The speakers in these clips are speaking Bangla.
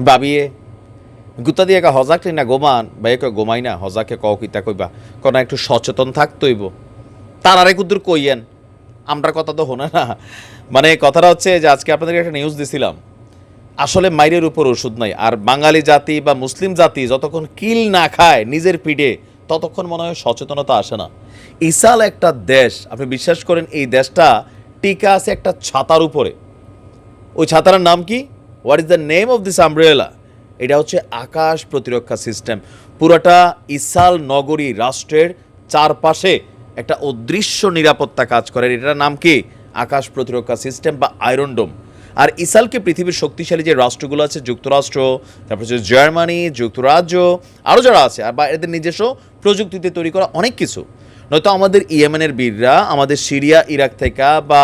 বাবিয়ে। গুতা দিয়ে একা হজাক না গোমান? বা একে গোমাই না, হজাকে কও কিতা কইবা? কোন একটু সচেতন থাকতইব। তার আরেক উদ্দূর কইয়েন আমরা কথা তো শোনে না। মানে কথাটা হচ্ছে যে, আজকে আপনাদেরকে একটা নিউজ দিছিলাম। আসলে মাইরের উপর ওষুধ নাই, আর বাঙালি জাতি বা মুসলিম জাতি যতক্ষণ কিল না খায় নিজের পিঠে, ততক্ষণ মনে হয় সচেতনতা আসে না। ইসাল একটা দেশ, আপনি বিশ্বাস করেন, এই দেশটা টিকা আছে একটা ছাতার উপরে। ওই ছাতার নাম কি? What is the name of this umbrella এটা হচ্ছে আকাশ প্রতিরক্ষা সিস্টেম পুরোটা ইসাল নগরী রাষ্ট্রের চারপাশে একটা অদৃশ্য নিরাপত্তা কাজ করে। এটার নাম কি? আকাশ প্রতিরক্ষা সিস্টেম বা আয়রন ডোম আর ইসালকে পৃথিবীর শক্তিশালী যে রাষ্ট্রগুলো আছে, যুক্তরাষ্ট্র, তারপর হচ্ছে জার্মানি, যুক্তরাজ্য আরও যারা আছে, আর বা এদের নিজস্ব প্রযুক্তিতে তৈরি করা অনেক কিছু। নয়তো আমাদের ইয়েমেনের বীররা, আমাদের সিরিয়া, ইরাক থেকে বা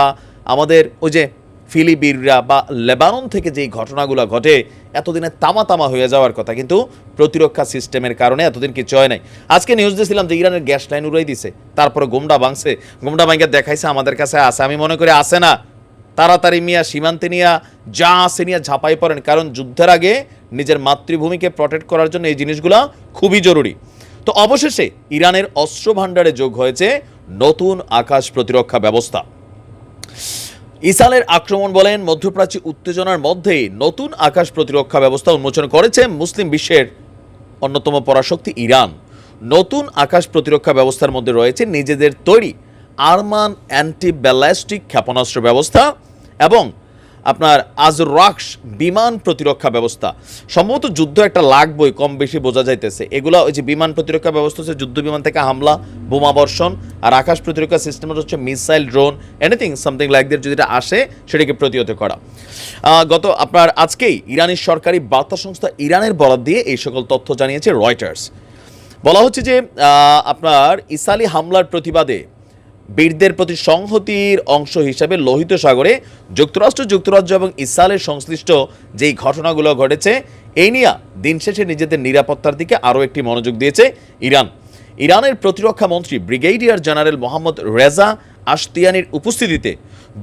আমাদের ওই যে ফিলিবিনরা বা লেবানন থেকে যেই ঘটনাগুলো ঘটে, এতদিনে তামা তামা হয়ে যাওয়ার কথা। কিন্তু প্রতিরক্ষা সিস্টেমের কারণে এতদিন কিছু হয় নাই। আজকে নিউজ দিয়েছিলাম যে ইরানের গ্যাস লাইন উড়াই দিছে, তারপরে গোমডা ভাঙছে। গোমডা ভাঙে দেখাইছে, আমাদের কাছে আছে। আমি মনে করি আসে না। তাড়াতাড়ি মিয়া সীমান্তে নিয়া, যা আসে নিয়ে ঝাঁপাই পড়েন। কারণ যুদ্ধের আগে নিজের মাতৃভূমিকে প্রটেক্ট করার জন্য এই জিনিসগুলো খুবই জরুরি। তো অবশেষে ইরানের অস্ত্র ভাণ্ডারে যোগ হয়েছে নতুন আকাশ প্রতিরক্ষা ব্যবস্থা। ইসালের আক্রমণ বলেন মধ্যপ্রাচ্য উত্তেজনার মধ্যেই নতুন আকাশ প্রতিরক্ষা ব্যবস্থা উন্মোচন করেছে মুসলিম বিশ্বের অন্যতম পরাশক্তি ইরান। নতুন আকাশ প্রতিরক্ষা ব্যবস্থার মধ্যে রয়েছে নিজেদের তৈরি আরমান অ্যান্টি ব্যালাস্টিক ক্ষেপণাস্ত্র ব্যবস্থা এবং আপনার আজরাক্স বিমান প্রতিরক্ষা ব্যবস্থা। সম্ভবত যুদ্ধ একটা লাগবই, কম বেশি বোঝা যাইতেছে। এগুলো ওই যে বিমান প্রতিরক্ষা ব্যবস্থা হচ্ছে যুদ্ধ বিমান থেকে হামলা, বোমা বর্ষণ আর আকাশ প্রতিরক্ষা সিস্টেম হচ্ছে missile drone anything something like দের যদি এটা আসে, সেটাকে প্রতিহত করা। গত আপনার আজকেই ইরানের সরকারি বার্তা সংস্থা ইরানের বরাদ দিয়ে এই সকল তথ্য জানিয়েছে রয়টার্স বলা হচ্ছে যে আপনার ইসালি হামলার প্রতিবাদে বীরদের প্রতি সংহতির অংশ হিসাবে লোহিত সাগরে যুক্তরাষ্ট্র, যুক্তরাজ্য এবং ইসরায়েলের সংশ্লিষ্ট যেই ঘটনাগুলো ঘটেছে এই নিয়ে দিন শেষে নিজেদের নিরাপত্তার দিকে আরও একটি মনোযোগ দিয়েছে ইরান। ইরানের প্রতিরক্ষা মন্ত্রী, ব্রিগেডিয়ার জেনারেল মোহাম্মদ রেজা আশতিয়ানির উপস্থিতিতে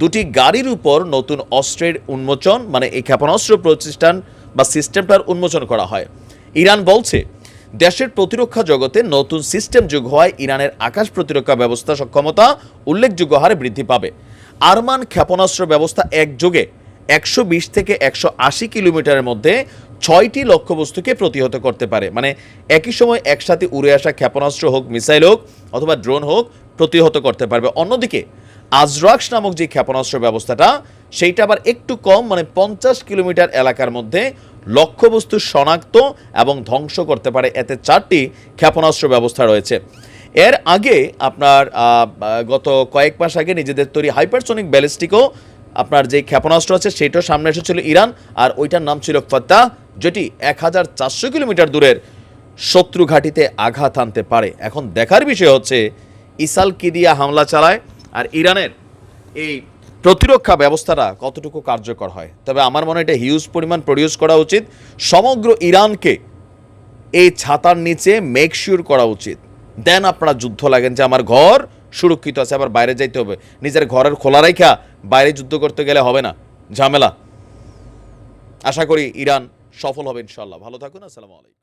দুটি গাড়ির উপর নতুন অস্ত্রের উন্মোচন মানে এই ক্ষেপণাস্ত্র প্রতিষ্ঠান বা সিস্টেমটার উন্মোচন করা হয়। ইরান বলছে দেশের প্রতিরক্ষা জগতে নতুন সিস্টেম যুগ হওয়ায় ইরানের আকাশ প্রতিরক্ষা ব্যবস্থা সক্ষমতা উল্লেখযোগ্য হারে বৃদ্ধি পাবে। আরমান ক্ষেপণাস্ত্র ব্যবস্থা একযোগে একশো বিশ থেকে একশো আশি কিলোমিটারের মধ্যে ছয়টি লক্ষ্যবস্তুকে প্রতিহত করতে পারে। মানে একই সময় একসাথে উড়ে আসা ক্ষেপণাস্ত্র হোক, মিসাইল হোক অথবা ড্রোন হোক প্রতিহত করতে পারবে। অন্যদিকে আজরাক্স নামক যে ক্ষেপণাস্ত্র ব্যবস্থাটা, সেইটা আবার একটু কম মানে পঞ্চাশ কিলোমিটার এলাকার মধ্যে লক্ষ্যবস্তু শনাক্ত এবং ধ্বংস করতে পারে। এতে চারটি ক্ষেপণাস্ত্র ব্যবস্থা রয়েছে। এর আগে আপনার গত কয়েক মাস আগে নিজেদের তৈরি হাইপারসোনিক ব্যালিস্টিকও আপনার যে ক্ষেপণাস্ত্র আছে সেটাও সামনে এসেছিল ইরান। আর ওইটার নাম ছিল ফত্তা যেটি এক হাজার চারশো কিলোমিটার দূরের শত্রু ঘাঁটিতে আঘাত আনতে পারে। এখন দেখার বিষয় হচ্ছে ইসাল কি দিয়া হামলা চালায়। আর ইরানের এই প্রতিরক্ষা ব্যবস্থাটা কতটুকু কার্যকর হয়? তবে আমার মনে এটা হিউজ পরিমাণ প্রডিউস করা উচিত। সমগ্র ইরানকে এই ছাতার নিচে মেক শিওর করা উচিত। দেন আপনারা যুদ্ধ লাগেন যে আমার ঘর সুরক্ষিত আছে, আবার বাইরে যাইতে হবে। নিজের ঘরের খোলা রেখা বাইরে যুদ্ধ করতে গেলে হবে না। ঝামেলা। আশা করি ইরান সফল হবে ইনশাল্লাহ ভালো থাকুন, আসসালামু আলাইকুম।